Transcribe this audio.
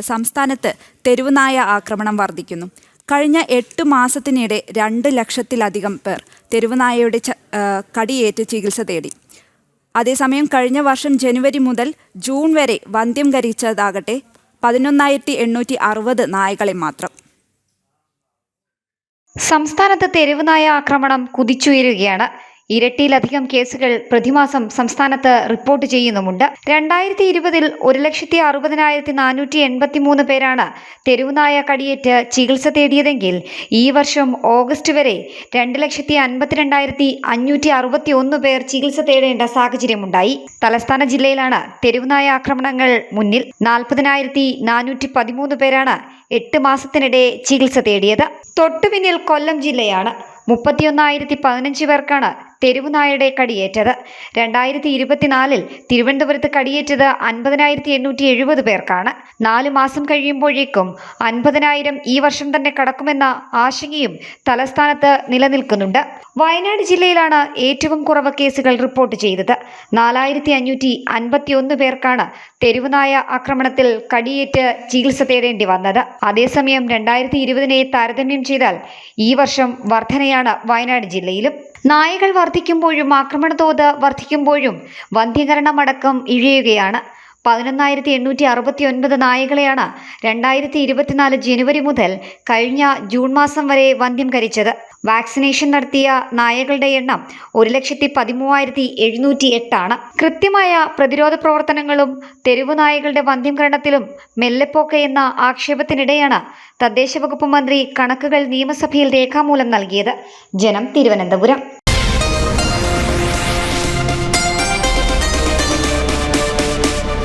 സംസ്ഥാനത്ത് തെരുവുനായ ആക്രമണം വർദ്ധിക്കുന്നു. കഴിഞ്ഞ എട്ട് മാസത്തിനിടെ രണ്ട് ലക്ഷത്തിലധികം പേർ തെരുവുനായയുടെ കടിയേറ്റ് ചികിത്സ തേടി. അതേസമയം കഴിഞ്ഞ വർഷം ജനുവരി മുതൽ ജൂൺ വരെ വന്ധ്യം കരിച്ചതാകട്ടെ പതിനൊന്നായിരത്തി എണ്ണൂറ്റി അറുപത് നായകളെ മാത്രം. സംസ്ഥാനത്ത് തെരുവുനായ ആക്രമണം കുതിച്ചുയരുകയാണ്. ഇരട്ടിയിലധികം കേസുകൾ പ്രതിമാസം സംസ്ഥാനത്ത് റിപ്പോർട്ട് ചെയ്യുന്നുമുണ്ട്. രണ്ടായിരത്തി ഇരുപതിൽ ഒരു ലക്ഷത്തി അറുപതിനായിരത്തി നാനൂറ്റി എൺപത്തി മൂന്ന് പേരാണ് തെരുവുനായ കടിയേറ്റ് ചികിത്സ തേടിയതെങ്കിൽ ഈ വർഷം ഓഗസ്റ്റ് വരെ രണ്ട് ലക്ഷത്തി അൻപത്തിരണ്ടായിരത്തി അഞ്ഞൂറ്റി അറുപത്തി ഒന്ന് പേർ ചികിത്സ തേടേണ്ട സാഹചര്യമുണ്ടായി. തലസ്ഥാന ജില്ലയിലാണ് തെരുവുനായ ആക്രമണങ്ങൾ മുന്നിൽ. നാൽപ്പതിനായിരത്തി നാനൂറ്റി പതിമൂന്ന് പേരാണ് എട്ട് മാസത്തിനിടെ ചികിത്സ തേടിയത്. തൊട്ടുപിന്നിൽ കൊല്ലം ജില്ലയാണ്. മുപ്പത്തിയൊന്നായിരത്തി പതിനഞ്ച് പേർക്കാണ് തെരുവുനായയുടെ കടിയേറ്റത്. രണ്ടായിരത്തി ഇരുപത്തിനാലിൽ തിരുവനന്തപുരത്ത് കടിയേറ്റത് അൻപതിനായിരത്തി എണ്ണൂറ്റി എഴുപത് പേർക്കാണ്. നാല് മാസം കഴിയുമ്പോഴേക്കും അൻപതിനായിരം ഈ വർഷം തന്നെ കടക്കുമെന്ന ആശങ്കയും തലസ്ഥാനത്ത് നിലനിൽക്കുന്നുണ്ട്. വയനാട് ജില്ലയിലാണ് ഏറ്റവും കുറവ് കേസുകൾ റിപ്പോർട്ട് ചെയ്തത്. നാലായിരത്തി അഞ്ഞൂറ്റി അൻപത്തി ഒന്ന് പേർക്കാണ് തെരുവുനായ ആക്രമണത്തിൽ കടിയേറ്റ് ചികിത്സ തേടേണ്ടി വന്നത്. അതേസമയം രണ്ടായിരത്തി ഇരുപതിനെ താരതമ്യം ചെയ്താൽ ഈ വർഷം വർധനയാണ് വയനാട് ജില്ലയിലും. നായകൾ വർദ്ധിക്കുമ്പോഴും ആക്രമണ തോത് വർദ്ധിക്കുമ്പോഴും വന്ധ്യകരണമടക്കം ഇഴയുകയാണ്. പതിനൊന്നായിരത്തി എണ്ണൂറ്റി അറുപത്തി ഒൻപത് നായകളെയാണ് രണ്ടായിരത്തി ഇരുപത്തിനാല് ജനുവരി മുതൽ കഴിഞ്ഞ ജൂൺ മാസം വരെ വന്ധ്യം കരിച്ചത്. വാക്സിനേഷൻ നടത്തിയ നായകളുടെ എണ്ണം ഒരു ലക്ഷത്തി പതിമൂവായിരത്തി എഴുന്നൂറ്റി എട്ടാണ് കൃത്യമായ പ്രതിരോധ പ്രവർത്തനങ്ങളും തെരുവു നായകളുടെ വന്ധ്യംകരണത്തിലും മെല്ലെപ്പോക്ക് എന്ന ആക്ഷേപത്തിനിടെയാണ് തദ്ദേശ വകുപ്പ് മന്ത്രി കണക്കുകൾ നിയമസഭയിൽ രേഖാമൂലം നൽകിയത്. ജനം തിരുവനന്തപുരം.